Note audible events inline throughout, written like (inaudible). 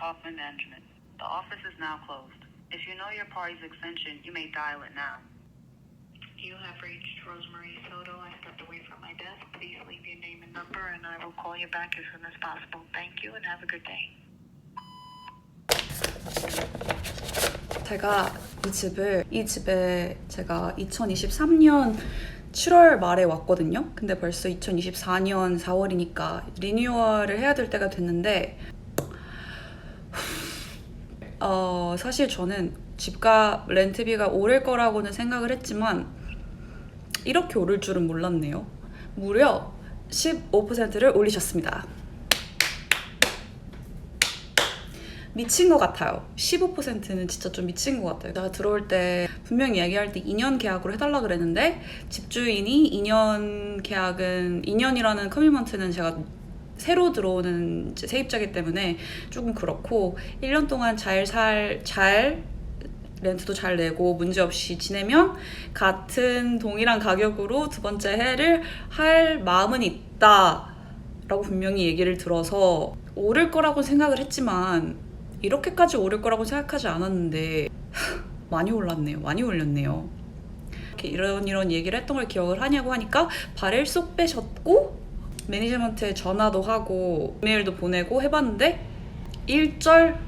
Hoffman Management. The office is now closed. If you know your party's extension, you may dial it now. You have reached Rosemary Soto. I stepped away from my desk. Please leave your name and number, and I will call you back as soon as possible. Thank you, and have a good day. 제가 이 집을 이 집에 제가 2023년 7월 말에 왔거든요. 근데 벌써 2024년 4월이니까 리뉴얼을 해야 될 때가 됐는데 어, 사실 저는 집값 렌트비가 오를 거라고는 생각을 했지만 이렇게 오를 줄은 몰랐네요. 무려 15%를 올리셨습니다. 미친 것 같아요. 15%는 진짜 좀 미친 것 같아요. 내가 들어올 때 분명히 얘기할 때 2년 계약으로 해달라 그랬는데 집주인이 2년 계약은 2년이라는 커미먼트는 제가 새로 들어오는 세입자기 때문에 조금 그렇고 1년 동안 잘 살, 잘 렌트도 잘 내고 문제 없이 지내면 같은 동일한 가격으로 두 번째 해를 할 마음은 있다. 라고 분명히 얘기를 들어서 오를 거라고 생각을 했지만 이렇게까지 오를 거라고 생각하지 않았는데 (laughs) 많이 올랐네요. 많이 올렸네요. 이렇게 이런 이런 얘기를 했던 걸 기억을 하냐고 하니까 발을 쏙 빼셨고 매니지먼트에 전화도 하고 이메일도 보내고 해봤는데 일절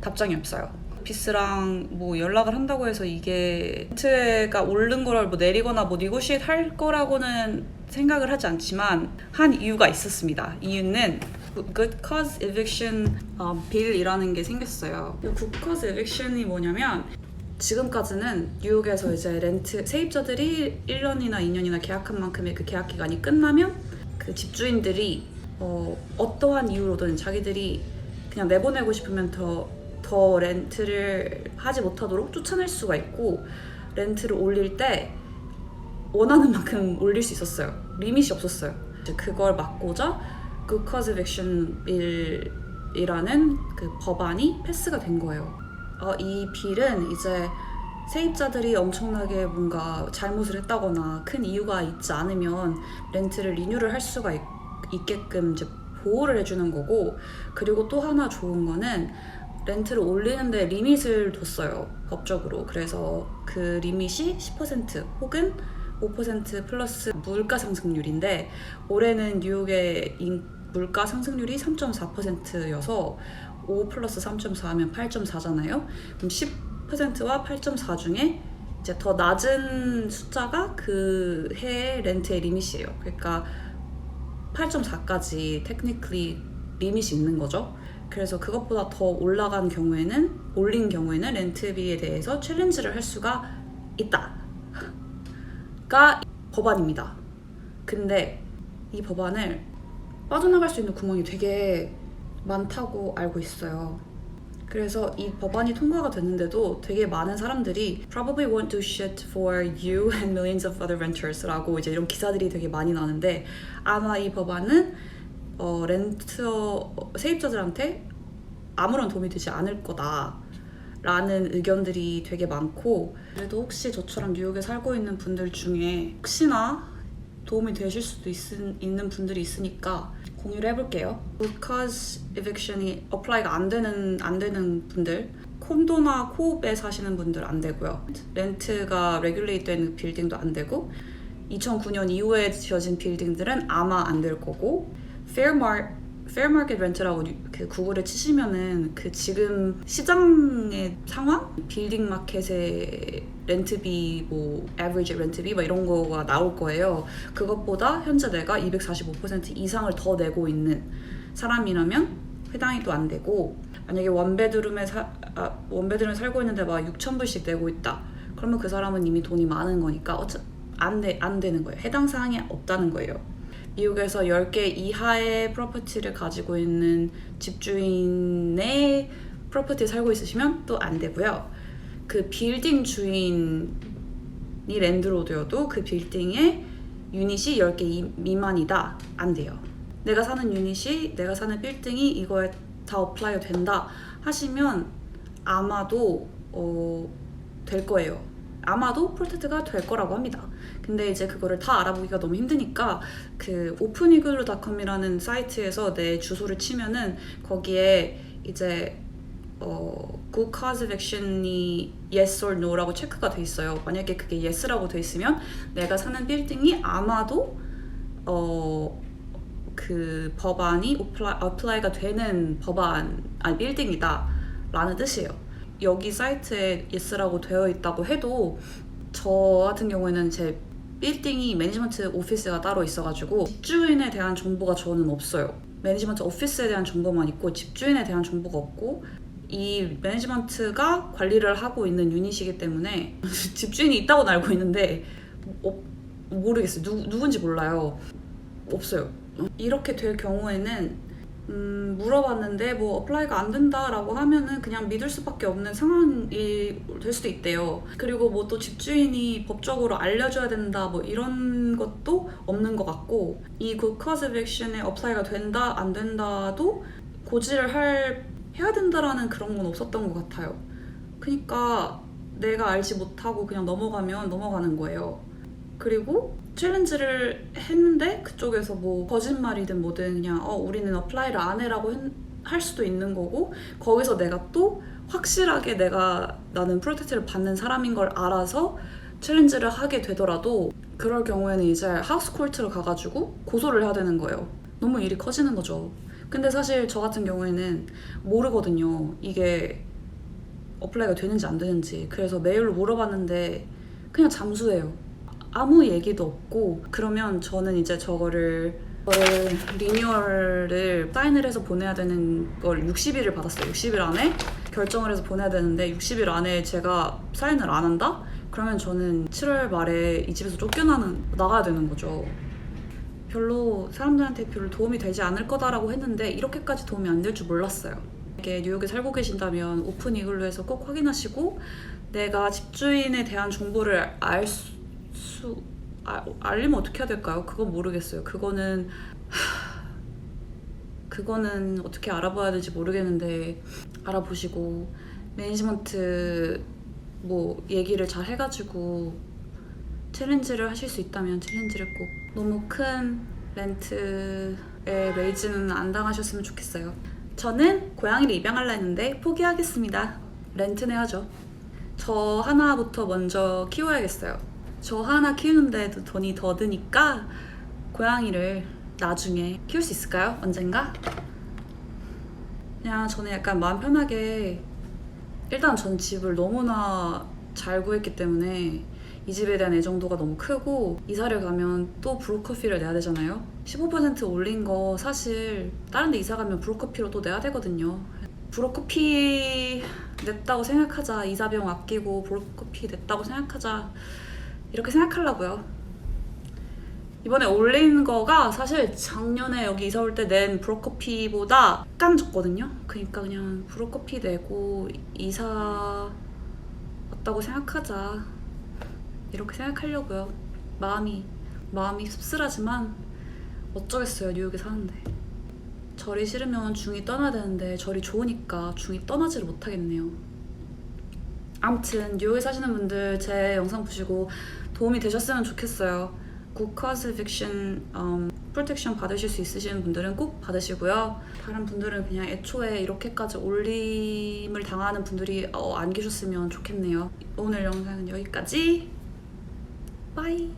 답장이 없어요. 오피스랑 뭐 연락을 한다고 해서 이게 렌트가 오른 거를 뭐 내리거나 뭐 니고시에이트 할 거라고는 생각을 하지 않지만 한 이유가 있었습니다. 이유는 Good Cause Eviction 어, 빌이라는 게 생겼어요. 이 Good Cause Eviction이 뭐냐면 지금까지는 뉴욕에서 이제 렌트 세입자들이 1년이나 2년이나 계약한 만큼의 그 계약 기간이 끝나면 그 집주인들이 어, 어떠한 이유로든 자기들이 그냥 내보내고 싶으면 더, 더 렌트를 하지 못하도록 쫓아낼 수가 있고 렌트를 올릴 때 원하는 만큼 올릴 수 있었어요. 리밋이 없었어요. 그걸 막고자 Good Cause Eviction Bill이라는 그 법안이 패스가 된 거예요. 어, 이 빌은 이제 세입자들이 엄청나게 뭔가 잘못을 했다거나 큰 이유가 있지 않으면 렌트를 리뉴를 할 수가 있, 있게끔 이제 보호를 해주는 거고 그리고 또 하나 좋은 거는 렌트를 올리는데 리밋을 뒀어요 법적으로 그래서 그 리밋이 10% 혹은 5% 플러스 물가 상승률인데 올해는 뉴욕의 인- 물가 상승률이 3.4%여서 5 플러스 3.4 하면 8.4잖아요. 그럼 10% 와 8.4 중에 이제 더 낮은 숫자가 그 해의 렌트의 리밋이에요. 그러니까 8.4까지 테크니컬리 리밋이 있는 거죠. 그래서 그것보다 더 올라간 경우에는 올린 경우에는 렌트비에 대해서 챌린지를 할 수가 있다. 가 법안입니다. 근데 이 법안을 빠져나갈 수 있는 구멍이 되게 많다고 알고 있어요. 그래서 이 법안이 통과가 됐는데도 되게 많은 사람들이 probably won't do shit for you and millions of other renters라고 이제 이런 기사들이 되게 많이 나는데 아마 이 법안은 어, 렌터 세입자들한테 아무런 도움이 되지 않을 거다. 라는 의견들이 되게 많고 그래도 혹시 저처럼 뉴욕에 살고 있는 분들 중에 혹시나 도움이 되실 수도 있, 있는 분들이 있으니까 공유를 해볼게요. Because eviction이 어플라이가 안 되는 안 되는 분들 콘도나 코옵에 사시는 분들 안 되고요. 렌트가 레귤레이트 된 빌딩도 안 되고 2009년 이후에 지어진 빌딩들은 아마 안 될 거고 페어마켓 렌트라고 유- 그 구글에 치시면은 그 지금 시장의 상황, 빌딩 마켓의 렌트비 뭐 average 렌트비 막 이런 거가 나올 거예요. 그것보다 현재 내가 245% 이상을 더 내고 있는 사람이라면 해당이 또 안 되고 만약에 원베드룸에 사, 아, 원베드룸에 살고 있는데 막 6천 불씩 내고 있다. 그러면 그 사람은 이미 돈이 많은 거니까 어차 안, 돼, 안 되는 거예요. 해당 사항이 없다는 거예요. 미국에서 10개 이하의 프로퍼티를 가지고 있는 집주인의 프로퍼티에 살고 있으시면 또 안 되고요. 그 빌딩 주인이 랜드로드여도 그 빌딩에 유닛이 10개 이- 미만이다. 안 돼요. 내가 사는 유닛이 내가 사는 빌딩이 이거에 다 어플라이 된다 하시면 아마도 어, 될 거예요. 아마도 프로텍트가 될 거라고 합니다. 근데 이제 그거를 다 알아보기가 너무 힘드니까 그 오픈이글루닷컴이라는 사이트에서 내 주소를 치면은 거기에 이제 어, good cause action이 yes or no라고 체크가 돼 있어요. 만약에 그게 yes라고 돼 있으면 내가 사는 빌딩이 아마도 어, 그 법안이 apply, apply가 되는 법안 아니 빌딩이다 라는 뜻이에요. 여기 사이트에 yes라고 되어 있다고 해도 저 같은 경우에는 제 빌딩이 매니지먼트 오피스가 따로 있어가지고 집주인에 대한 정보가 저는 없어요. 매니지먼트 오피스에 대한 정보만 있고 집주인에 대한 정보가 없고 이 매니지먼트가 관리를 하고 있는 유닛이기 때문에 (laughs) 집주인이 있다고는 알고 있는데 어, 모르겠어요. 누, 누군지 몰라요. 없어요. 이렇게 될 경우에는 음, 물어봤는데 뭐 어플라이가 안 된다라고 하면은 그냥 믿을 수밖에 없는 상황이 될 수도 있대요. 그리고 뭐 또 집주인이 법적으로 알려줘야 된다 뭐 이런 것도 없는 것 같고 이 of action에 어플라이가 된다 안 된다도 고지를 할 해야 된다라는 그런 건 없었던 것 같아요. 그러니까 내가 알지 못하고 그냥 넘어가면 넘어가는 거예요. 그리고 챌린지를 했는데 그쪽에서 뭐 거짓말이든 뭐든 그냥 어 우리는 어플라이를 안 해라고 했- 할 수도 있는 거고 거기서 내가 또 확실하게 내가 나는 프로젝트를 받는 사람인 걸 알아서 챌린지를 하게 되더라도 그럴 경우에는 이제 하우스 콜트를 가가지고 고소를 해야 되는 거예요. 너무 일이 커지는 거죠. 근데 사실 저 같은 경우에는 모르거든요. 이게 어플라이가 되는지 안 되는지. 그래서 메일로 물어봤는데 그냥 잠수해요. 아무 얘기도 없고 그러면 저는 이제 저거를 리뉴얼을 사인을 해서 보내야 되는 걸 60일을 받았어요. 60일 안에 결정을 해서 보내야 되는데 60일 안에 제가 사인을 안 한다? 그러면 저는 7월 말에 이 집에서 쫓겨나는 나가야 되는 거죠. 별로 사람들한테 별로 도움이 되지 않을 거다라고 했는데 이렇게까지 도움이 안 될 줄 몰랐어요. 이게 뉴욕에 살고 계신다면 오픈 이글루에서 꼭 확인하시고 내가 집주인에 대한 정보를 알수 아, 알리면 어떻게 해야 될까요? 그건 모르겠어요. 그거는 하, 그거는 어떻게 알아봐야 될지 모르겠는데 알아보시고 매니지먼트 뭐 얘기를 잘 해가지고 챌린지를 하실 수 있다면 챌린지를 꼭 너무 큰 렌트에 레이즈는 안 당하셨으면 좋겠어요. 저는 고양이를 입양하려 했는데 포기하겠습니다. 렌트는 해야죠. 저 하나부터 먼저 키워야겠어요. 저 하나 키우는데도 돈이 더 드니까 고양이를 나중에 키울 수 있을까요? 언젠가? 그냥 저는 약간 마음 편하게 일단 전 집을 너무나 잘 구했기 때문에 이 집에 대한 애정도가 너무 크고 이사를 가면 또 브로커피를 내야 되잖아요. 15% 올린 거 사실 다른 데 이사 가면 브로커피로 또 내야 되거든요. 브로커피 냈다고 생각하자. 이사 비용 아끼고 브로커피 냈다고 생각하자. 이렇게 생각하려고요. 이번에 올린 거가 사실 작년에 여기 이사 올 때 낸 브로커피보다 약간 적거든요. 그러니까 그냥 브로커피 내고 이사 왔다고 생각하자. 이렇게 생각하려고요. 마음이 마음이 씁쓸하지만 어쩌겠어요. 뉴욕에 사는데. 절이 싫으면 중이 떠나야 되는데 절이 좋으니까 중이 떠나지를 못하겠네요. 아무튼 뉴욕에 사시는 분들 제 영상 보시고 도움이 되셨으면 좋겠어요. Cause eviction um, 프로텍션 받으실 수 있으신 분들은 꼭 받으시고요. 다른 분들은 그냥 애초에 이렇게까지 올림을 당하는 분들이 어, 안 계셨으면 좋겠네요. 오늘 영상은 여기까지. 빠이.